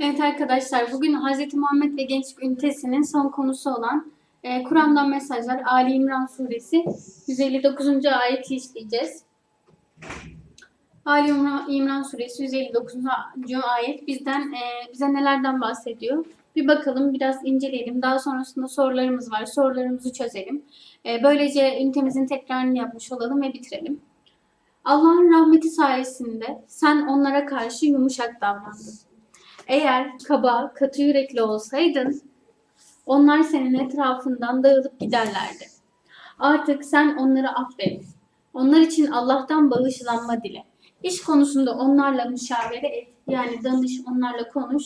Evet arkadaşlar bugün Hz. Muhammed ve Gençlik Ünitesi'nin son konusu olan e, Kur'an'dan mesajlar Ali İmran suresi 159. ayeti işleyeceğiz. Ali İmran, suresi 159. ayet bizden e, bize nelerden bahsediyor? Bir bakalım biraz inceleyelim. Daha sonrasında sorularımız var. Sorularımızı çözelim. E, böylece ünitemizin tekrarını yapmış olalım ve bitirelim. Allah'ın rahmeti sayesinde sen onlara karşı yumuşak davrandın. Eğer kaba, katı yürekli olsaydın, onlar senin etrafından dağılıp giderlerdi. Artık sen onları affet. Onlar için Allah'tan bağışlanma dile. İş konusunda onlarla müşavere et. Yani danış, onlarla konuş.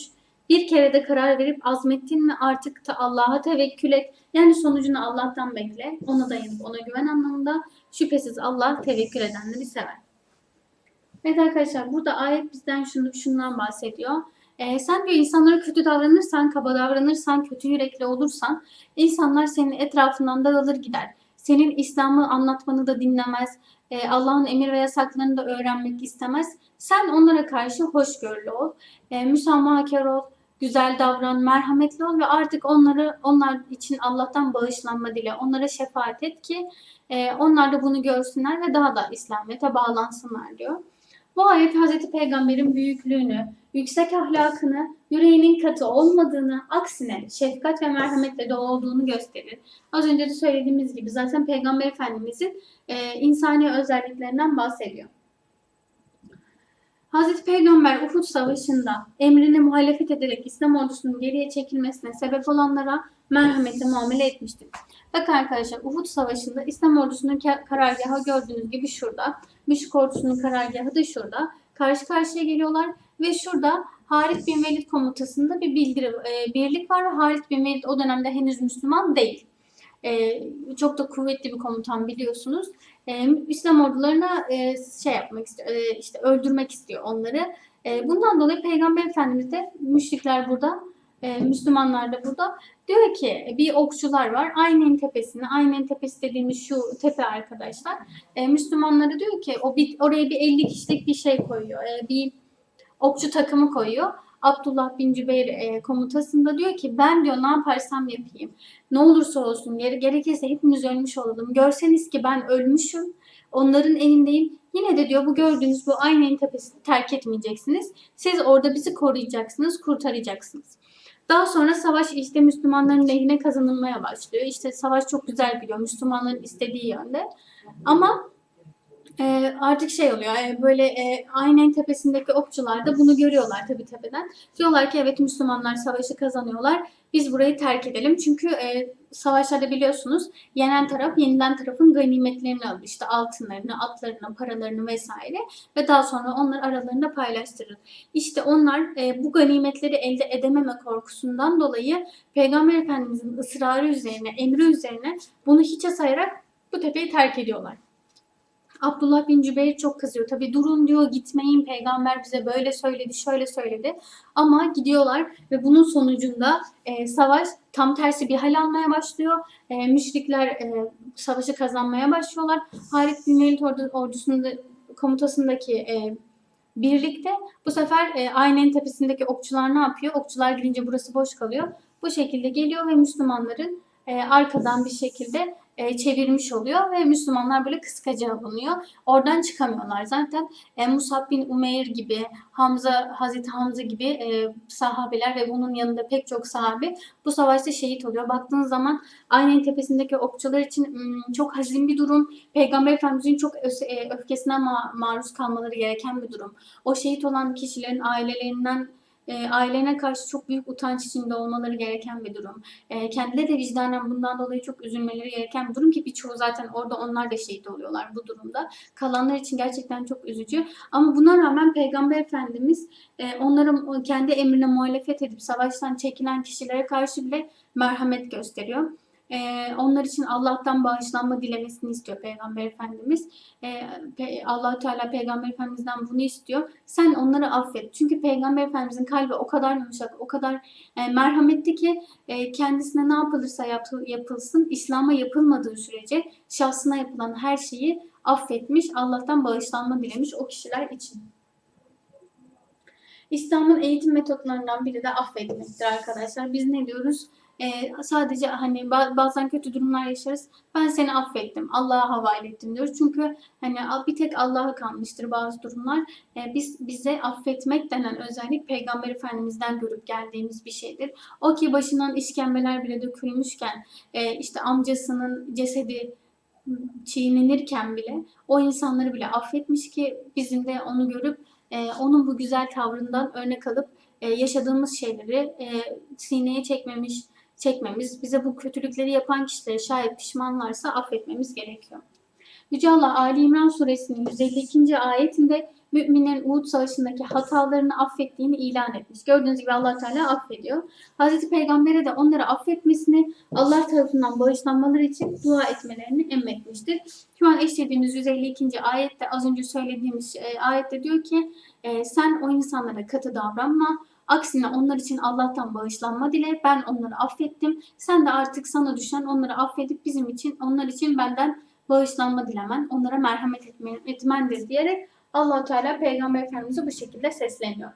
Bir kere de karar verip azmettin mi artık da Allah'a tevekkül et. Yani sonucunu Allah'tan bekle. Ona dayanıp ona güven anlamında. Şüphesiz Allah tevekkül edenleri sever. Evet arkadaşlar burada ayet bizden şunu, şundan bahsediyor. Ee, sen diyor insanlara kötü davranırsan, kaba davranırsan, kötü yürekli olursan insanlar senin etrafından dağılır gider. Senin İslam'ı anlatmanı da dinlemez. Ee, Allah'ın emir ve yasaklarını da öğrenmek istemez. Sen onlara karşı hoşgörülü ol. Ee, müsamahakar ol. Güzel davran, merhametli ol ve artık onları onlar için Allah'tan bağışlanma dile. Onlara şefaat et ki e, onlar da bunu görsünler ve daha da İslamiyet'e bağlansınlar diyor. Bu ayet Hz. Peygamber'in büyüklüğünü, yüksek ahlakını, yüreğinin katı olmadığını, aksine şefkat ve merhametle de olduğunu gösterir. Az önce de söylediğimiz gibi zaten Peygamber Efendimizin e, insani özelliklerinden bahsediyor. Hz. Peygamber Uhud Savaşı'nda emrine muhalefet ederek İslam ordusunun geriye çekilmesine sebep olanlara merhametle muamele etmiştir. Bakın arkadaşlar Uhud Savaşı'nda İslam ordusunun karargahı gördüğünüz gibi şurada. Müşrik ordusunun karargahı da şurada. Karşı karşıya geliyorlar ve şurada Halit bin Velid komutasında bir bildiri, e, birlik var ve Halit bin Velid o dönemde henüz Müslüman değil. E, çok da kuvvetli bir komutan biliyorsunuz. E, İslam ordularına e, şey yapmak istiyor, e, işte öldürmek istiyor onları. E, bundan dolayı Peygamber Efendimiz de müşrikler burada, e, Müslümanlar da burada. Diyor ki bir okçular var. Aynen tepesine, aynen tepesi dediğimiz şu tepe arkadaşlar. E, Müslümanlara diyor ki o bir, oraya bir 50 kişilik bir şey koyuyor. E, bir okçu takımı koyuyor. Abdullah bin Cübeyr e, komutasında diyor ki ben diyor ne yaparsam yapayım. Ne olursa olsun gere gerekirse hepimiz ölmüş olalım. Görseniz ki ben ölmüşüm. Onların elindeyim. Yine de diyor bu gördüğünüz bu aynen tepesini terk etmeyeceksiniz. Siz orada bizi koruyacaksınız, kurtaracaksınız. Daha sonra savaş işte Müslümanların lehine kazanılmaya başlıyor. İşte savaş çok güzel gidiyor Müslümanların istediği yönde. Ama e, artık şey oluyor e, böyle e, aynen tepesindeki okçular da bunu görüyorlar tabii tepeden. Diyorlar ki evet Müslümanlar savaşı kazanıyorlar. Biz burayı terk edelim. Çünkü e, savaşlarda biliyorsunuz yenen taraf yenilen tarafın ganimetlerini alır. İşte altınlarını, atlarını, paralarını vesaire ve daha sonra onları aralarında paylaştırır. İşte onlar e, bu ganimetleri elde edememe korkusundan dolayı Peygamber Efendimizin ısrarı üzerine, emri üzerine bunu hiçe sayarak bu tepeyi terk ediyorlar. Abdullah bin Cübeyr çok kızıyor. Tabi durun diyor gitmeyin peygamber bize böyle söyledi şöyle söyledi. Ama gidiyorlar ve bunun sonucunda e, savaş tam tersi bir hal almaya başlıyor. E, müşrikler e, savaşı kazanmaya başlıyorlar. Halit bin Velid ordusunda komutasındaki e, birlikte bu sefer e, aynen tepesindeki okçular ne yapıyor? Okçular gidince burası boş kalıyor. Bu şekilde geliyor ve Müslümanların e, arkadan bir şekilde e, çevirmiş oluyor ve Müslümanlar böyle kıskaca bulunuyor. Oradan çıkamıyorlar. Zaten e, Musab bin Umeyr gibi, Hamza, Hazreti Hamza gibi e, sahabeler ve bunun yanında pek çok sahabe bu savaşta şehit oluyor. Baktığınız zaman aynen tepesindeki okçular için çok hazin bir durum. Peygamber Efendimizin çok e, öfkesine ma maruz kalmaları gereken bir durum. O şehit olan kişilerin ailelerinden e, ailelerine karşı çok büyük utanç içinde olmaları gereken bir durum. E, kendileri de vicdanen bundan dolayı çok üzülmeleri gereken bir durum ki birçoğu zaten orada onlar da şehit oluyorlar bu durumda. Kalanlar için gerçekten çok üzücü. Ama buna rağmen Peygamber Efendimiz e, onların kendi emrine muhalefet edip savaştan çekilen kişilere karşı bile merhamet gösteriyor. Ee, onlar için Allah'tan bağışlanma dilemesini istiyor Peygamber Efendimiz. Ee, pe allah Teala Peygamber Efendimiz'den bunu istiyor. Sen onları affet. Çünkü Peygamber Efendimiz'in kalbi o kadar yumuşak, o kadar e, merhametli ki e, kendisine ne yapılırsa yap yapılsın, İslam'a yapılmadığı sürece şahsına yapılan her şeyi affetmiş, Allah'tan bağışlanma dilemiş o kişiler için. İslam'ın eğitim metotlarından biri de affetmektir arkadaşlar. Biz ne diyoruz? Ee, sadece hani ba- bazen kötü durumlar yaşarız. Ben seni affettim, Allah'a havale ettim diyoruz. Çünkü hani bir tek Allah'a kalmıştır bazı durumlar. Ee, biz bize affetmek denen özellik Peygamber Efendimiz'den görüp geldiğimiz bir şeydir. O ki başından işkembeler bile dökülmüşken, e, işte amcasının cesedi çiğnenirken bile o insanları bile affetmiş ki bizim de onu görüp e, onun bu güzel tavrından örnek alıp e, yaşadığımız şeyleri e, sineye çekmemiş, çekmemiz, bize bu kötülükleri yapan kişilere şayet pişmanlarsa affetmemiz gerekiyor. Yüce Allah Ali İmran suresinin 152. ayetinde müminlerin Uhud Savaşı'ndaki hatalarını affettiğini ilan etmiş. Gördüğünüz gibi Allah Teala affediyor. Hazreti Peygamber'e de onları affetmesini, Allah tarafından bağışlanmaları için dua etmelerini emretmiştir. Şu an eşlediğimiz 152. ayette az önce söylediğimiz e, ayette diyor ki e, sen o insanlara katı davranma. Aksine onlar için Allah'tan bağışlanma dile. Ben onları affettim. Sen de artık sana düşen onları affedip bizim için, onlar için benden bağışlanma dilemen, onlara merhamet etmen, etmendir diyerek allah Teala Peygamber Efendimiz'e bu şekilde sesleniyor.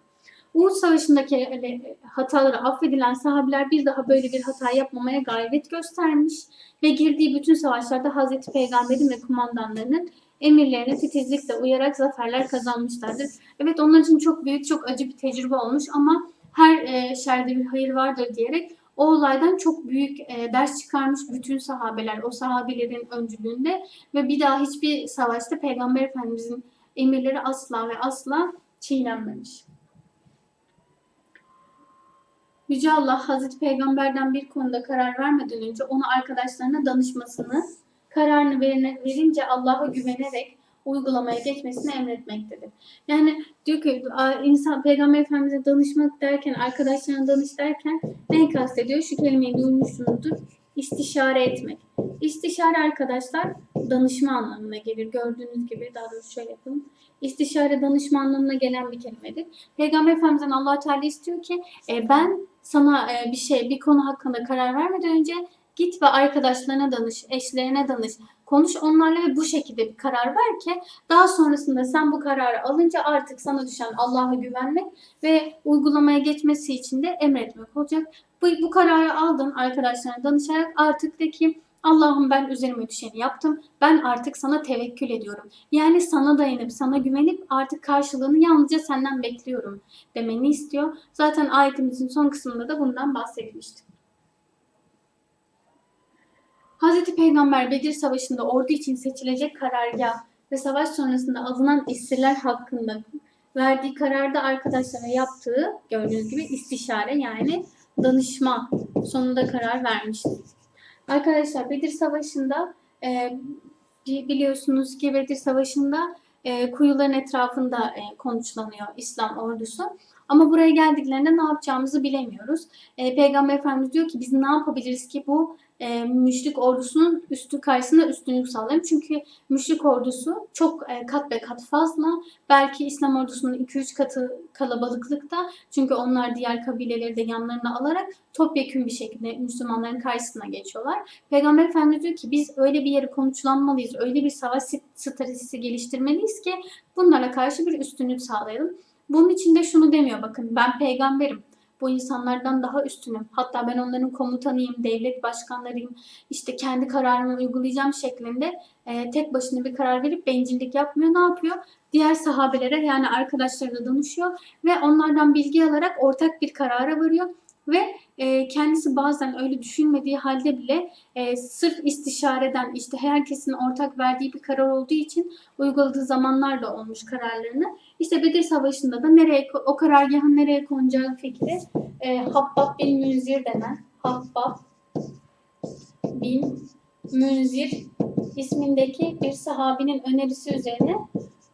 Uhud Savaşı'ndaki öyle hataları affedilen sahabiler bir daha böyle bir hata yapmamaya gayret göstermiş ve girdiği bütün savaşlarda Hazreti Peygamber'in ve kumandanlarının emirlerine titizlikle uyarak zaferler kazanmışlardır. Evet onlar için çok büyük, çok acı bir tecrübe olmuş ama her e, şerde bir hayır vardır diyerek o olaydan çok büyük e, ders çıkarmış bütün sahabeler, o sahabelerin öncülüğünde ve bir daha hiçbir savaşta Peygamber Efendimizin emirleri asla ve asla çiğnenmemiş. Yüce Allah Hazreti Peygamber'den bir konuda karar vermeden önce onu arkadaşlarına danışmasını, kararını verine- verince Allah'a güvenerek uygulamaya geçmesini emretmektedir. Yani diyor ki insan Peygamber Efendimiz'e danışmak derken, arkadaşlarına danış derken ne kastediyor? Şu kelimeyi duymuşsunuzdur. İstişare etmek. İstişare arkadaşlar danışma anlamına gelir. Gördüğünüz gibi daha doğrusu şöyle yapalım. İstişare danışma anlamına gelen bir kelimedir. Peygamber Efendimiz'den allah Teala istiyor ki e, ben sana e, bir şey, bir konu hakkında karar vermeden önce git ve arkadaşlarına danış, eşlerine danış. Konuş onlarla ve bu şekilde bir karar ver ki daha sonrasında sen bu kararı alınca artık sana düşen Allah'a güvenmek ve uygulamaya geçmesi için de emretmek olacak. Bu, bu kararı aldın arkadaşlarına danışarak artık de ki Allah'ım ben üzerime düşeni yaptım. Ben artık sana tevekkül ediyorum. Yani sana dayanıp sana güvenip artık karşılığını yalnızca senden bekliyorum demeni istiyor. Zaten ayetimizin son kısmında da bundan bahsedilmişti. Hazreti Peygamber Bedir Savaşı'nda ordu için seçilecek karargah ve savaş sonrasında alınan esirler hakkında verdiği kararda arkadaşlara yaptığı gördüğünüz gibi istişare yani danışma sonunda karar vermişti. Arkadaşlar Bedir Savaşı'nda e, biliyorsunuz ki Bedir Savaşı'nda e, kuyuların etrafında e, konuşlanıyor İslam ordusu. Ama buraya geldiklerinde ne yapacağımızı bilemiyoruz. E, Peygamber Efendimiz diyor ki biz ne yapabiliriz ki bu e, müşrik ordusunun üstü karşısında üstünlük sağlayalım. Çünkü müşrik ordusu çok e, kat be kat fazla. Belki İslam ordusunun 2-3 katı kalabalıklıkta. Çünkü onlar diğer kabileleri de yanlarına alarak topyekün bir şekilde Müslümanların karşısına geçiyorlar. Peygamber Efendimiz diyor ki biz öyle bir yere konuşlanmalıyız, öyle bir savaş stratejisi geliştirmeliyiz ki bunlara karşı bir üstünlük sağlayalım. Bunun için de şunu demiyor bakın ben peygamberim. Bu insanlardan daha üstünüm. Hatta ben onların komutanıyım, devlet başkanlarıyım. İşte kendi kararımı uygulayacağım şeklinde e, tek başına bir karar verip bencillik yapmıyor. Ne yapıyor? Diğer sahabelere yani arkadaşlarına danışıyor ve onlardan bilgi alarak ortak bir karara varıyor ve e, kendisi bazen öyle düşünmediği halde bile e, sırf istişareden işte herkesin ortak verdiği bir karar olduğu için uyguladığı zamanlar da olmuş kararlarını. İşte Bedir Savaşı'nda da nereye o karargahın nereye konacağı fikri e, Habbab bin Münzir denen Habbab bin Münzir ismindeki bir sahabinin önerisi üzerine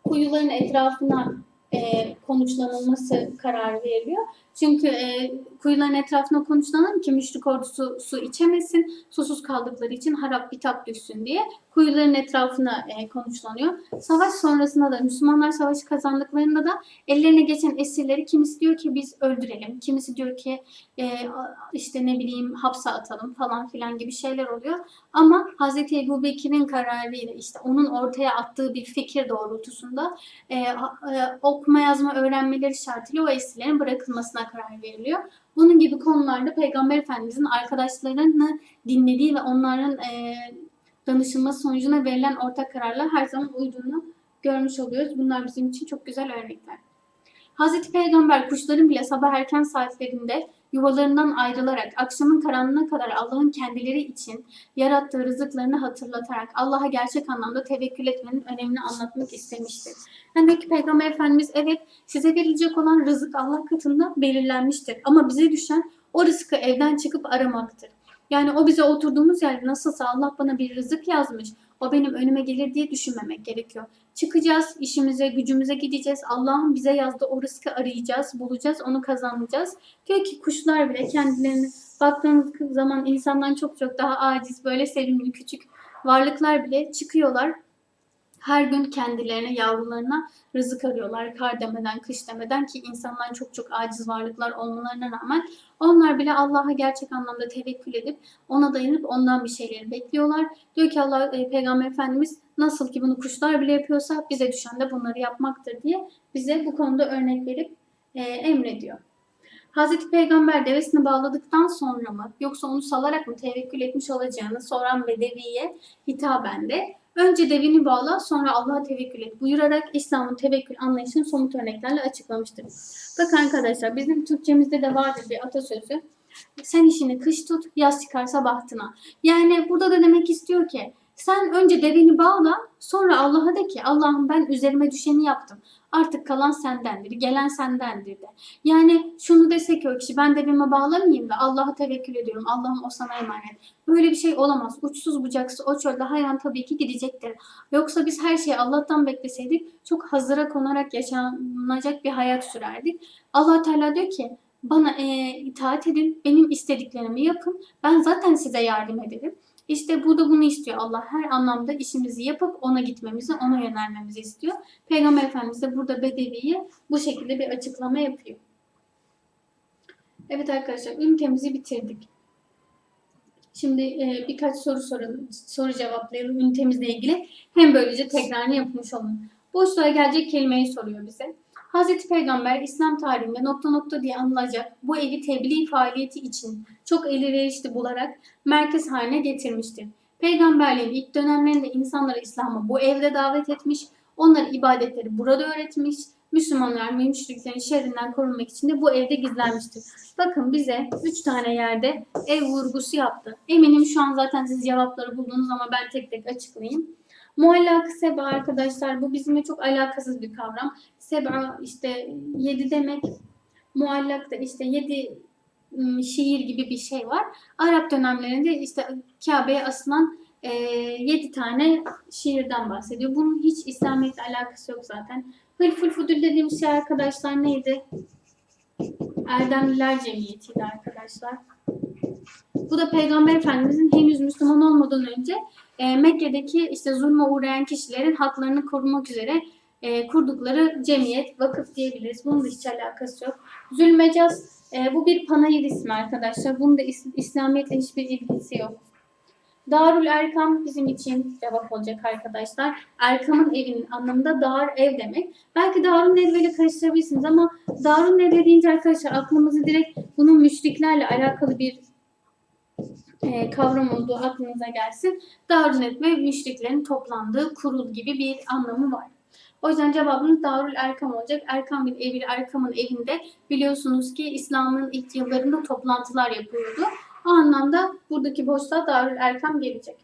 kuyuların etrafına e, konuşlanılması kararı veriliyor. Çünkü e, kuyuların etrafına konuşlanalım ki müşrik ordusu su içemesin, susuz kaldıkları için harap bitap düşsün diye kuyuların etrafına e, konuşlanıyor. Savaş sonrasında da Müslümanlar savaşı kazandıklarında da ellerine geçen esirleri kimisi diyor ki biz öldürelim, kimisi diyor ki e, işte ne bileyim hapse atalım falan filan gibi şeyler oluyor. Ama Hz. Ebu Bekir'in kararıyla işte onun ortaya attığı bir fikir doğrultusunda e, e, okuma yazma öğrenmeleri şartıyla o esirlerin bırakılmasına karar veriliyor. Bunun gibi konularda Peygamber Efendimizin arkadaşlarını dinlediği ve onların e, danışılması sonucunda verilen ortak kararla her zaman uyduğunu görmüş oluyoruz. Bunlar bizim için çok güzel örnekler. Hazreti Peygamber kuşların bile sabah erken saatlerinde yuvalarından ayrılarak akşamın karanlığına kadar Allah'ın kendileri için yarattığı rızıklarını hatırlatarak Allah'a gerçek anlamda tevekkül etmenin önemini anlatmak istemiştir. Diyor ki Peygamber Efendimiz evet size verilecek olan rızık Allah katında belirlenmiştir. Ama bize düşen o rızkı evden çıkıp aramaktır. Yani o bize oturduğumuz yerde nasılsa Allah bana bir rızık yazmış. O benim önüme gelir diye düşünmemek gerekiyor. Çıkacağız, işimize, gücümüze gideceğiz. Allah'ın bize yazdığı o rızkı arayacağız, bulacağız, onu kazanacağız. Diyor ki kuşlar bile kendilerini baktığınız zaman insandan çok çok daha aciz, böyle sevimli, küçük varlıklar bile çıkıyorlar. Her gün kendilerine, yavrularına rızık arıyorlar. Kar demeden, kış demeden ki insandan çok çok aciz varlıklar olmalarına rağmen onlar bile Allah'a gerçek anlamda tevekkül edip ona dayanıp ondan bir şeyleri bekliyorlar. Diyor ki Allah e, Peygamber Efendimiz nasıl ki bunu kuşlar bile yapıyorsa bize düşen de bunları yapmaktır diye bize bu konuda örnek verip e, emrediyor. Hazreti Peygamber devesini bağladıktan sonra mı yoksa onu salarak mı tevekkül etmiş olacağını soran Bedevi'ye hitaben de önce devini bağla sonra Allah'a tevekkül et buyurarak İslam'ın tevekkül anlayışını somut örneklerle açıklamıştır. Bakın arkadaşlar bizim Türkçemizde de vardır bir atasözü. Sen işini kış tut, yaz çıkarsa bahtına. Yani burada da demek istiyor ki sen önce deveni bağla, sonra Allah'a de ki Allah'ım ben üzerime düşeni yaptım. Artık kalan sendendir, gelen sendendir de. Yani şunu desek o kişi ben devime bağlamayayım da Allah'a tevekkül ediyorum. Allah'ım o sana emanet. Böyle bir şey olamaz. Uçsuz bucaksız o çölde hayvan tabii ki gidecektir. Yoksa biz her şeyi Allah'tan bekleseydik çok hazıra konarak yaşanacak bir hayat sürerdik. Allah Teala diyor ki bana e, itaat edin, benim istediklerimi yapın. Ben zaten size yardım ederim. İşte burada bunu istiyor Allah. Her anlamda işimizi yapıp ona gitmemizi, ona yönelmemizi istiyor. Peygamber Efendimiz de burada Bedevi'ye bu şekilde bir açıklama yapıyor. Evet arkadaşlar ünitemizi bitirdik. Şimdi e, birkaç soru soralım, soru cevaplayalım ünitemizle ilgili. Hem böylece tekrarını yapmış olun. Boşluğa gelecek kelimeyi soruyor bize. Hazreti Peygamber İslam tarihinde nokta nokta diye anılacak bu evi tebliğ faaliyeti için çok elverişli bularak merkez haline getirmiştir. Peygamberliğin ilk dönemlerinde insanları İslam'a bu evde davet etmiş, onlara ibadetleri burada öğretmiş, Müslümanlar ve müşriklerin şerrinden korunmak için de bu evde gizlenmiştir. Bakın bize üç tane yerde ev vurgusu yaptı. Eminim şu an zaten siz cevapları buldunuz ama ben tek tek açıklayayım. Muallak seba arkadaşlar bu bizimle çok alakasız bir kavram. Seba işte yedi demek. Muallak da işte yedi ım, şiir gibi bir şey var. Arap dönemlerinde işte Kabe'ye asılan e, yedi tane şiirden bahsediyor. Bunun hiç İslamiyet'le alakası yok zaten. Hılful Fudül dediğimiz şey arkadaşlar neydi? Erdemliler Cemiyeti'ydi arkadaşlar. Bu da Peygamber Efendimizin henüz Müslüman olmadan önce e, Mekke'deki işte zulme uğrayan kişilerin haklarını korumak üzere e, kurdukları cemiyet, vakıf diyebiliriz. Bunun da hiç alakası yok. Zülmecaz e, bu bir panayır ismi arkadaşlar. Bunun da is- İslamiyet'le hiçbir ilgisi yok. Darül Erkam bizim için cevap olacak arkadaşlar. Erkam'ın evinin anlamında dar ev demek. Belki Darun Nedve ile karıştırabilirsiniz ama Darun Nedve deyince arkadaşlar aklımızı direkt bunun müşriklerle alakalı bir e, kavram olduğu aklınıza gelsin. Darun Nedve müşriklerin toplandığı kurul gibi bir anlamı var. O yüzden cevabımız Darül Erkam olacak. Erkam bin Ebil Erkam'ın evinde biliyorsunuz ki İslam'ın ilk yıllarında toplantılar yapıyordu. O anlamda buradaki boşluğa Darül Erkam gelecek.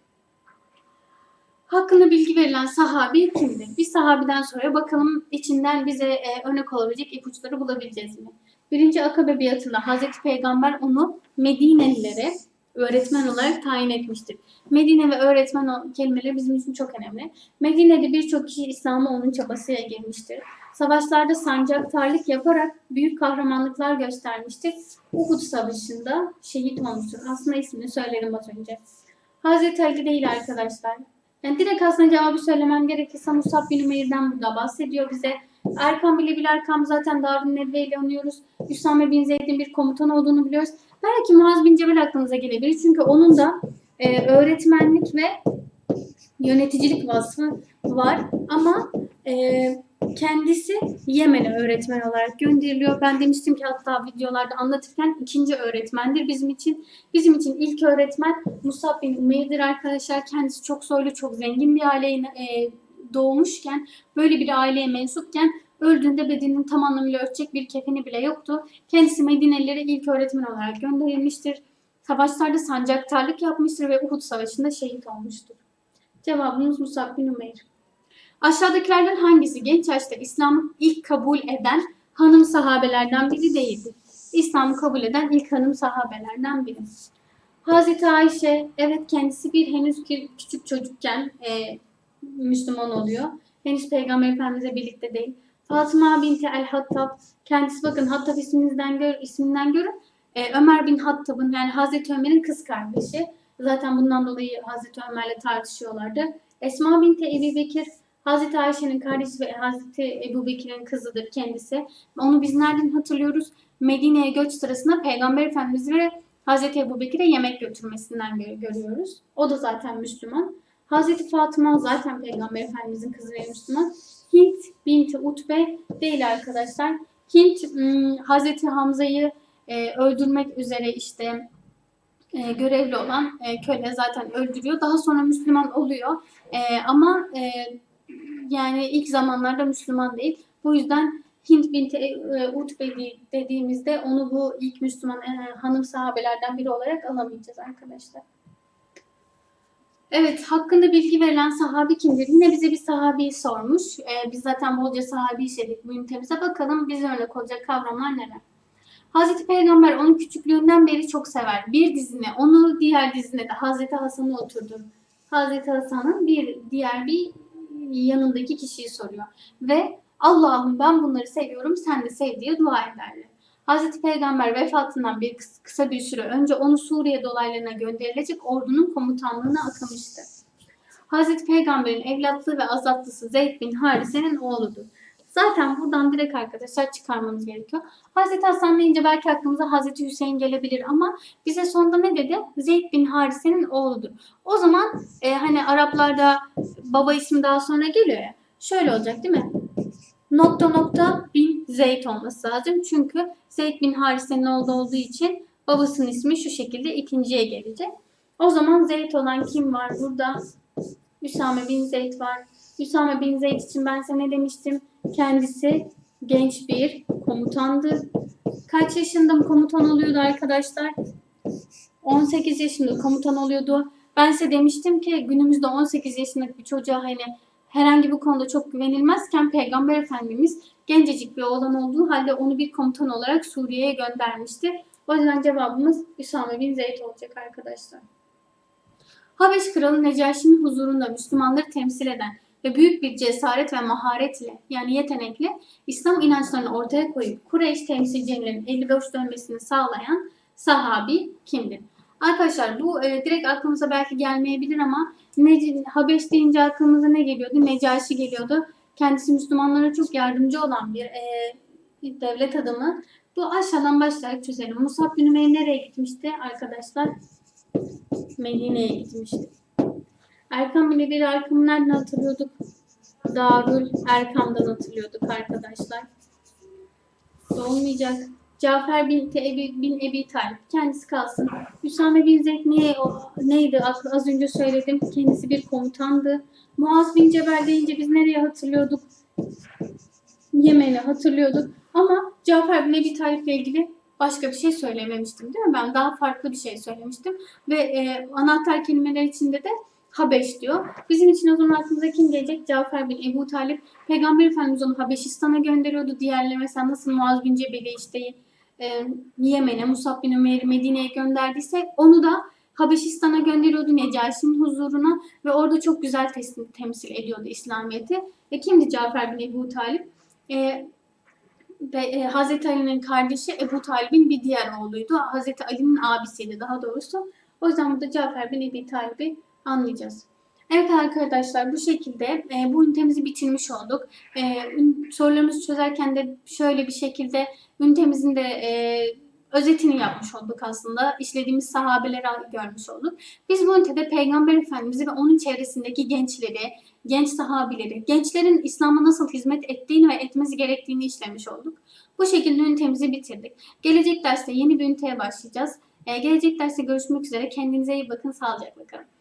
Hakkında bilgi verilen sahabi kimdir? Bir sahabiden sonra bakalım içinden bize e, örnek olabilecek ipuçları bulabileceğiz mi? Birinci Akabe biatında Hazreti Peygamber onu Medinelilere öğretmen olarak tayin etmiştir. Medine ve öğretmen kelimeleri bizim için çok önemli. Medine'de birçok kişi İslam'a onun çabasıyla girmiştir. Savaşlarda sancaktarlık yaparak büyük kahramanlıklar göstermiştir. Uhud Savaşı'nda şehit olmuştur. Aslında ismini söylerim az önce. Hazreti Ali değil arkadaşlar. Yani direkt aslında cevabı söylemem gerekirse Musab bin Umeyr'den burada bahsediyor bize. Erkam bile bil Erkam zaten Darun Nedve ile anıyoruz. Üsame bin Zeyd'in bir komutan olduğunu biliyoruz. Belki Muaz bin Cebel aklınıza gelebilir. Çünkü onun da e, öğretmenlik ve yöneticilik vasfı var. Ama e, kendisi Yemen'e öğretmen olarak gönderiliyor. Ben demiştim ki hatta videolarda anlatırken ikinci öğretmendir bizim için. Bizim için ilk öğretmen Musab bin Umeyr'dir arkadaşlar. Kendisi çok soylu, çok zengin bir aileye doğmuşken, böyle bir aileye mensupken öldüğünde bedeninin tam anlamıyla örtecek bir kefeni bile yoktu. Kendisi Medinelilere ilk öğretmen olarak gönderilmiştir. Savaşlarda sancaktarlık yapmıştır ve Uhud Savaşı'nda şehit olmuştur. Cevabımız Musab bin Umeyr. Aşağıdakilerden hangisi genç yaşta İslam'ı ilk kabul eden hanım sahabelerden biri değildir? İslam'ı kabul eden ilk hanım sahabelerden biri. Hazreti Ayşe, evet kendisi bir henüz bir küçük çocukken e, Müslüman oluyor. Henüz Peygamber Efendimizle birlikte değil. Fatıma binti el-Hattab, kendisi bakın Hattab isminden, gör, isminden görün. E, Ömer bin Hattab'ın yani Hazreti Ömer'in kız kardeşi. Zaten bundan dolayı Hazreti Ömer'le tartışıyorlardı. Esma binti Ebi Bekir, Hazreti Ayşe'nin kardeşi ve Hazreti Ebu Bekir'in kızıdır kendisi. Onu biz nereden hatırlıyoruz? Medine'ye göç sırasında Peygamber Efendimiz ve Hazreti Ebu Bekir'e yemek götürmesinden gö- görüyoruz. O da zaten Müslüman. Hazreti Fatıma zaten Peygamber Efendimizin kızı ve Müslüman. Hint binti Utbe değil arkadaşlar. Hint ım, Hazreti Hamza'yı e, öldürmek üzere işte e, görevli olan e, köle zaten öldürüyor. Daha sonra Müslüman oluyor. E, ama e, yani ilk zamanlarda Müslüman değil. Bu yüzden Hint binti e, Utbe di- dediğimizde onu bu ilk Müslüman e, hanım sahabelerden biri olarak alamayacağız arkadaşlar. Evet, hakkında bilgi verilen sahabi kimdir? Yine bize bir sahabeyi sormuş. Ee, biz zaten bolca sahabi işledik bu ünitemize. Bakalım bize örnek olacak kavramlar neler? Hazreti Peygamber onu küçüklüğünden beri çok sever. Bir dizine, onu diğer dizine de Hazreti Hasan'ı oturdu. Hazreti Hasan'ın bir diğer bir yanındaki kişiyi soruyor. Ve Allah'ım ben bunları seviyorum, sen de sev diye dua ederler. Hazreti Peygamber vefatından bir kıs- kısa bir süre önce onu Suriye dolaylarına gönderilecek ordunun komutanlığına atamıştı. Hazreti Peygamber'in evlatlığı ve azatlısı Zeyd bin Harise'nin oğludur. Zaten buradan direkt arkadaşlar çıkarmamız gerekiyor. Hazreti Hasan deyince belki aklımıza Hazreti Hüseyin gelebilir ama bize sonunda ne dedi? Zeyd bin Harise'nin oğludur. O zaman e, hani Araplarda baba ismi daha sonra geliyor ya. Şöyle olacak değil mi? Nokta nokta bin Zeyd olması lazım. Çünkü Zeyd bin Harise'nin oğlu olduğu için babasının ismi şu şekilde ikinciye gelecek. O zaman Zeyd olan kim var burada? Üsame bin Zeyd var. Üsame bin Zeyd için ben size ne demiştim? Kendisi genç bir komutandı. Kaç yaşında mı komutan oluyordu arkadaşlar? 18 yaşında komutan oluyordu. Ben size demiştim ki günümüzde 18 yaşındaki bir çocuğa hani herhangi bir konuda çok güvenilmezken Peygamber Efendimiz gencecik bir oğlan olduğu halde onu bir komutan olarak Suriye'ye göndermişti. O yüzden cevabımız Üsame bin Zeyd olacak arkadaşlar. Habeş Kralı Necaşi'nin huzurunda Müslümanları temsil eden ve büyük bir cesaret ve maharetle yani yetenekle İslam inançlarını ortaya koyup Kureyş temsilcilerinin 55 dönmesini sağlayan sahabi kimdir? Arkadaşlar bu e, direkt aklımıza belki gelmeyebilir ama Nec- Habeş deyince aklımıza ne geliyordu? Necaşi geliyordu. Kendisi Müslümanlara çok yardımcı olan bir e, devlet adamı. Bu aşağıdan başlayarak çözelim. Musab bin Ümeyr nereye gitmişti arkadaşlar? Medine'ye gitmişti. Erkam ile bir Erkam'ı nereden hatırlıyorduk? Darül Erkam'dan hatırlıyorduk arkadaşlar. Olmayacak. Cafer bin, Ebi, bin Ebi Talip. Kendisi kalsın. Hüsame bin Zeyd ne, neydi? Az önce söyledim. Kendisi bir komutandı. Muaz bin Cebel deyince biz nereye hatırlıyorduk? Yemen'i hatırlıyorduk. Ama Cafer bin Ebi Talip ile ilgili başka bir şey söylememiştim değil mi? Ben daha farklı bir şey söylemiştim. Ve e, anahtar kelimeler içinde de Habeş diyor. Bizim için o zaman aklımıza kim gelecek? Cafer bin Ebu Talip. Peygamber Efendimiz onu Habeşistan'a gönderiyordu. Diğerleri mesela nasıl Muaz bin Cebel'i işte e, Yemen'e, Musab bin Ömer'i Medine'ye gönderdiyse onu da Habeşistan'a gönderiyordu Necaşi'nin huzuruna ve orada çok güzel teslim, temsil ediyordu İslamiyet'i. Ve kimdi Cafer bin Ebu Talip? E, ve e, Hazreti Ali'nin kardeşi Ebu Talib'in bir diğer oğluydu. Hazreti Ali'nin abisiydi daha doğrusu. O yüzden burada Cafer bin Ebi Talib'i anlayacağız. Evet arkadaşlar bu şekilde e, bu ünitemizi bitirmiş olduk. E, sorularımızı çözerken de şöyle bir şekilde ünitemizin de e, özetini yapmış olduk aslında. İşlediğimiz sahabeleri görmüş olduk. Biz bu ünitede Peygamber Efendimiz'i ve onun çevresindeki gençleri, genç sahabileri, gençlerin İslam'a nasıl hizmet ettiğini ve etmesi gerektiğini işlemiş olduk. Bu şekilde ünitemizi bitirdik. Gelecek derste yeni bir üniteye başlayacağız. Ee, gelecek derste görüşmek üzere. Kendinize iyi bakın. Sağlıcakla kalın.